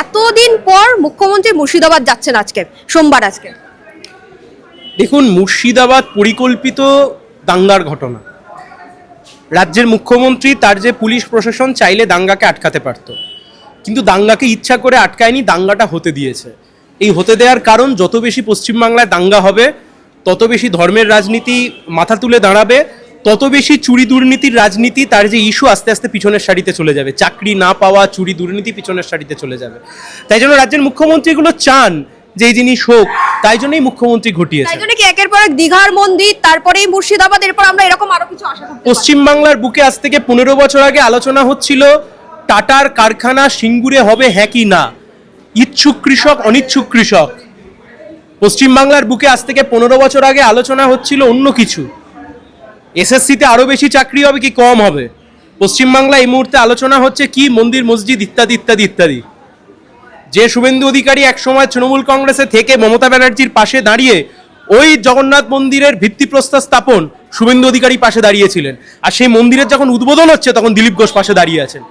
এতদিন পর মুখ্যমন্ত্রী মুর্শিদাবাদ যাচ্ছেন আজকে, সোমবার আজকে। দেখুন, মুর্শিদাবাদ পরিকল্পিত দাঙ্গার ঘটনা। রাজ্যের মুখ্যমন্ত্রী, তার যে পুলিশ প্রশাসন চাইলে দাঙ্গাকে আটকাতে পারত। কিন্তু দাঙ্গাকে ইচ্ছা করে আটকায়নি, দাঙ্গাটা হতে দিয়েছে। এই হতে দেওয়ার কারণ, যত বেশি পশ্চিমবাংলায় দাঙ্গা হবে, তত বেশি ধর্মের রাজনীতি মাথা তুলে দাঁড়াবে। তত বেশি চুরি দুর্নীতির রাজনীতি তার যে ইস্যু আস্তে আস্তে পিছনের সারিতে চলে যাবে। চাকরি না পাওয়া চুরি দুর্নীতি পিছনের সারিতে চলে যাবে। তাই জন্য রাজ্যের মুখ্যমন্ত্রীগুলো চান যে এই জিনিস হোক তাই জন্যই মুখ্যমন্ত্রী ঘটিয়েছে তাই জন্য কি একের পর এক দীঘার মন্দির তারপরেই মুর্শিদাবাদ এরপর আমরা এরকম আরও কিছু আশা করতে? পশ্চিমবাংলার বুকে আজ থেকে পনেরো বছর আগে আলোচনা হচ্ছিল টাটার কারখানা সিঙ্গুরে হবে হ্যাঁ কি না? ইচ্ছুক কৃষক অনিচ্ছুক কৃষক। পশ্চিমবাংলার বুকে আজ থেকে পনেরো বছর আগে আলোচনা হচ্ছিল অন্য কিছু। এসএসসিতে আরও বেশি চাকরি হবে কি কম হবে? পশ্চিমবাংলা এই মুহূর্তে আলোচনা হচ্ছে কি মন্দির, মসজিদ ইত্যাদি ইত্যাদি ইত্যাদি। যে শুভেন্দু অধিকারী একসময় তৃণমূল কংগ্রেসে থেকে মমতা ব্যানার্জির পাশে দাঁড়িয়ে ওই জগন্নাথ মন্দিরের ভিত্তিপ্রস্তর স্থাপন শুভেন্দু অধিকারী পাশে দাঁড়িয়েছিলেন। আর সেই মন্দিরের যখন উদ্বোধন হচ্ছে, তখন দিলীপ ঘোষ পাশে দাঁড়িয়ে আছেন।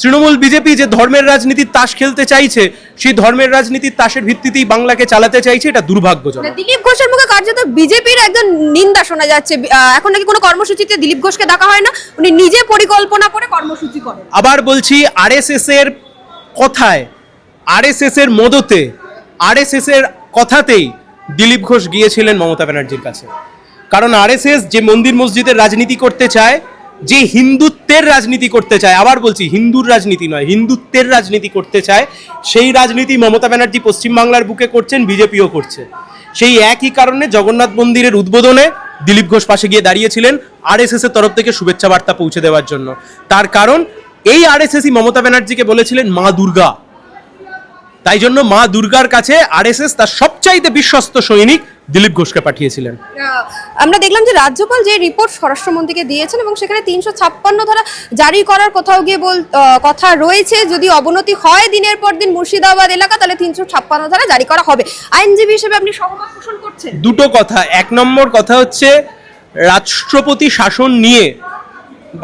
তৃণমূল বিজেপি যে ধর্মের রাজনীতির তাস খেলতে চাইছে সেই ধর্মের রাজনীতির তাসের ভিত্তিতেই বাংলাকে চালাতে চাইছে এটা দুর্ভাগ্যজনক। মানে দিলীপ ঘোষের মুখে কার্যত বিজেপির একজন নিন্দা শোনা যাচ্ছে। এখন নাকি কোনো কর্মসূচিতে দিলীপ ঘোষকে ডাকা হয় না উনি নিজে পরিকল্পনা করে কর্মসূচি করেন। আবার বলছি আরএসএস এর কথায় আরএসএস এর মদতে আরএসএস এর কথাতেই দিলীপ ঘোষ গিয়েছিলেন মমতা ব্যানার্জির কাছে। কারণ আরএসএস যে মন্দির মসজিদের রাজনীতি করতে চায় যে হিন্দুত্বের রাজনীতি করতে চায়। আবার বলছি, হিন্দুর রাজনীতি নয়, হিন্দুত্বের রাজনীতি করতে চায়। সেই রাজনীতি মমতা ব্যানার্জি পশ্চিমবাংলার বুকে করছেন, বিজেপিও করছে। সেই একই কারণে জগন্নাথ মন্দিরের উদ্বোধনে দিলীপ ঘোষ পাশে গিয়ে দাঁড়িয়েছিলেন আরএসএস এর তরফ থেকে শুভেচ্ছা বার্তা পৌঁছে দেওয়ার জন্য। তার কারণ, এই আর আরএসএসই মমতা ব্যানার্জিকে বলেছিলেন মা দুর্গা। তাই জন্য মা দুর্গার কাছে আরএসএস তার সবচাইতে বিশ্বস্ত সৈনিক দিলীপ ঘোষকে পাঠিয়েছিলেন। আমরা দেখলাম যে রাজ্যপাল যে রিপোর্ট স্বরাষ্ট্রমন্ত্রীকে দিয়েছেন এবং সেখানে তিনশো ছাপ্পান্ন ধারা জারি করার কোথাও গিয়ে বল কথা রয়েছে। যদি অবনতি হয় দিনের পর দিন মুর্শিদাবাদ এলাকা, তাহলে তিনশো ছাপ্পান্ন ধারা জারি করা হবে। আইনজীবী হিসেবে আপনি সহমত পোষণ করছেন? দুটো কথা। এক নম্বর কথা হচ্ছে, রাষ্ট্রপতি শাসন নিয়ে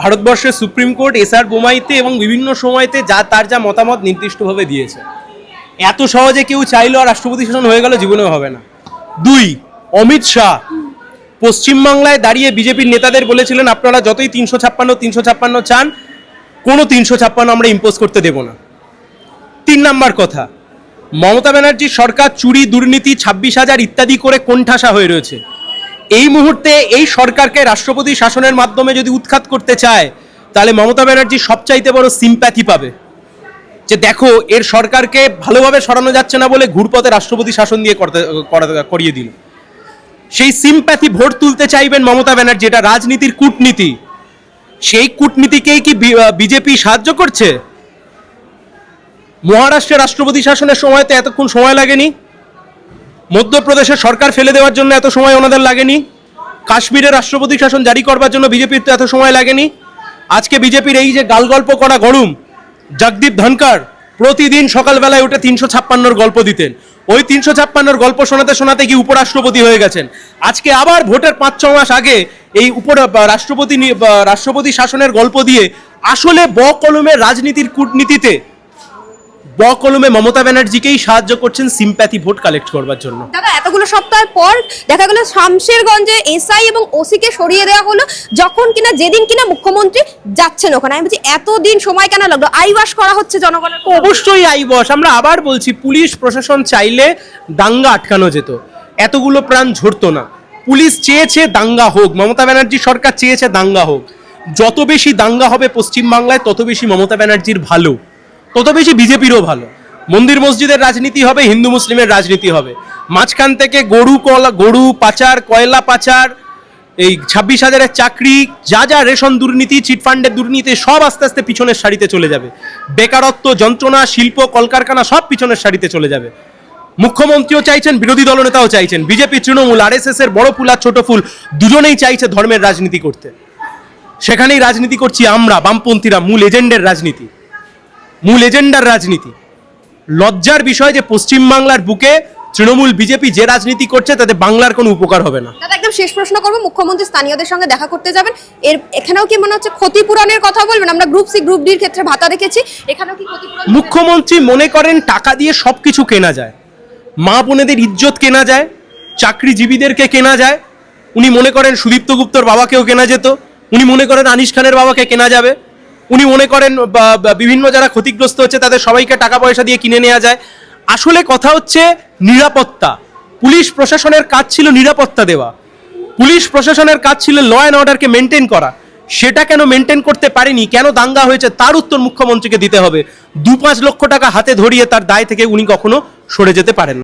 ভারতবর্ষের সুপ্রিম কোর্ট এসআর বোমাইতে এবং বিভিন্ন সময়তে যা তার যা মতামত নির্দিষ্টভাবে দিয়েছে। এত সহজে কেউ চাইলেও আর রাষ্ট্রপতি শাসন হয়ে গেল, জীবনেও হবে না। দুই, অমিত শাহ পশ্চিমবাংলায় দাঁড়িয়ে বিজেপির নেতাদের বলেছিলেন, আপনারা যতই তিনশো ছাপ্পান্ন তিনশো ছাপ্পান্ন চান, কোনো তিনশো ছাপ্পান্ন আমরা ইম্পোজ করতে দেব না। তিন নাম্বার কথা, মমতা ব্যানার্জির সরকার চুরি, দুর্নীতি, ছাব্বিশ হাজার ইত্যাদি করে কোণঠাসা হয়ে রয়েছে। এই মুহূর্তে এই সরকারকে রাষ্ট্রপতি শাসনের মাধ্যমে যদি উৎখাত করতে চায়, তাহলে মমতা ব্যানার্জি সবচাইতে বড় সিম্প্যাথি পাবে। যে দেখো, এর সরকারকে ভালোভাবে সরানো যাচ্ছে না বলে ঘুরপথে রাষ্ট্রপতি শাসন দিয়ে করতে, করিয়ে দিল। সেই সিম্প্যাথি ভোট তুলতে চাইবেন মমতা ব্যানার্জি, এটা রাজনীতির কূটনীতি। সেই কূটনীতিকেই কি বিজেপি সাহায্য করছে? মহারাষ্ট্রের রাষ্ট্রপতি শাসনের সময়তে এতক্ষণ সময় লাগেনি। মধ্যপ্রদেশের সরকার ফেলে দেওয়ার জন্য এত সময় ওনাদের লাগেনি। কাশ্মীরের রাষ্ট্রপতি শাসন জারি করবার জন্য বিজেপির তো এত সময় লাগেনি। আজকে বিজেপির এই যে গালগল্প করা গরম, জগদীপ ধনকর প্রতিদিন সকালবেলায় উঠে তিনশো ছাপ্পান্নর গল্প দিতেন। ওই তিনশো ছাপ্পান্নর গল্প শোনাতে শোনাতে কি উপরাষ্ট্রপতি হয়ে গেছেন। আজকে আবার ভোটের পাঁচ ছ মাস আগে এই উপর রাষ্ট্রপতি রাষ্ট্রপতি শাসনের গল্প দিয়ে আসলে ব কলমের রাজনীতির কূটনীতিতে ব কলমে মমতা ব্যানার্জিকেই সাহায্য করছেন সিম্প্যাথি ভোট কালেক্ট করবার জন্য। দাদা এতগুলো সপ্তাহ পর দেখা গেল শামশেরগঞ্জে এসআই এবং ওসিকে সরিয়ে দেওয়া হলো যখন কিনা যেদিন কিনা মুখ্যমন্ত্রী যাচ্ছেন ওখানে। আমি বলছি এতদিন সময় কেন লাগল? আইবাস করা হচ্ছে জনগণের অবশ্যই আই বস আমরা আবার বলছি পুলিশ প্রশাসন চাইলে দাঙ্গা আটকানো যেত। এতগুলো প্রাণ ঝরতো না। পুলিশ চেয়েছে দাঙ্গা হোক মমতা ব্যানার্জি সরকার চেয়েছে দাঙ্গা হোক। যত বেশি দাঙ্গা হবে পশ্চিমবাংলায় তত বেশি মমতা ব্যানার্জির ভালো। তত বেশি বিজেপিরও ভালো। মন্দির মসজিদের রাজনীতি হবে, হিন্দু মুসলিমের রাজনীতি হবে। মাঝখান থেকে গরু কলা, গরু পাচার, কয়লা পাচার, এই ছাব্বিশ হাজারের চাকরি, যা যা রেশন দুর্নীতি চিটফান্ডের দুর্নীতি, সব আস্তে আস্তে পিছনের সারিতে চলে যাবে। বেকারত্ব, যন্ত্রণা, শিল্প, কলকারখানা, সব পিছনের সারিতে চলে যাবে। মুখ্যমন্ত্রীও চাইছেন, বিরোধী দলনেতাও চাইছেন। বিজেপি, তৃণমূল আরএসএস এর বড় ফুল আর ছোট ফুল, দুজনেই চাইছে ধর্মের রাজনীতি করতে। সেখানেই রাজনীতি করছি আমরা, বামপন্থীরা, মূল এজেন্ডের রাজনীতি। মূল এজেন্ডার রাজনীতি। লজ্জার বিষয় যে পশ্চিমবাংলার বুকে তৃণমূল বিজেপি যে রাজনীতি করছে তাতে বাংলার কোনো উপকার হবে না। দাদা একদম শেষ প্রশ্ন করব। মুখ্যমন্ত্রী স্থানীয়দের সঙ্গে দেখা করতে যাবেন। এর এখানেও কি মনে হচ্ছে ক্ষতিপূরণের কথা বলবেন? আমরা গ্রুপ সি গ্রুপ ডির ক্ষেত্রে ভাতা দেখেছি। এখানেও কি ক্ষতিপূরণ মুখ্যমন্ত্রী মনে করেন টাকা দিয়ে সব কিছু কেনা যায়। মা বোনেদের ইজ্জত কেনা যায় চাকরিজীবীদেরকে কেনা যায়। উনি মনে করেন সুদীপ্ত গুপ্তর বাবাকেও কেনা যেত। উনি মনে করেন আনিস খানের বাবাকে কেনা যাবে। উনি মনে করেন বিভিন্ন যারা ক্ষতিগ্রস্ত হচ্ছে তাদের সবাইকে টাকা পয়সা দিয়ে কিনে নেওয়া যায়। আসলে কথা হচ্ছে নিরাপত্তা। পুলিশ প্রশাসনের কাজ ছিল নিরাপত্তা দেওয়া। পুলিশ প্রশাসনের কাজ ছিল ল অ্যান্ড অর্ডারকে মেনটেন করা। সেটা কেন মেনটেন করতে পারেনি, কেন দাঙ্গা হয়েছে তার উত্তর মুখ্যমন্ত্রীকে দিতে হবে। দু পাঁচ লক্ষ টাকা হাতে ধরিয়ে তার দায় থেকে উনি কখনো সরে যেতে পারেন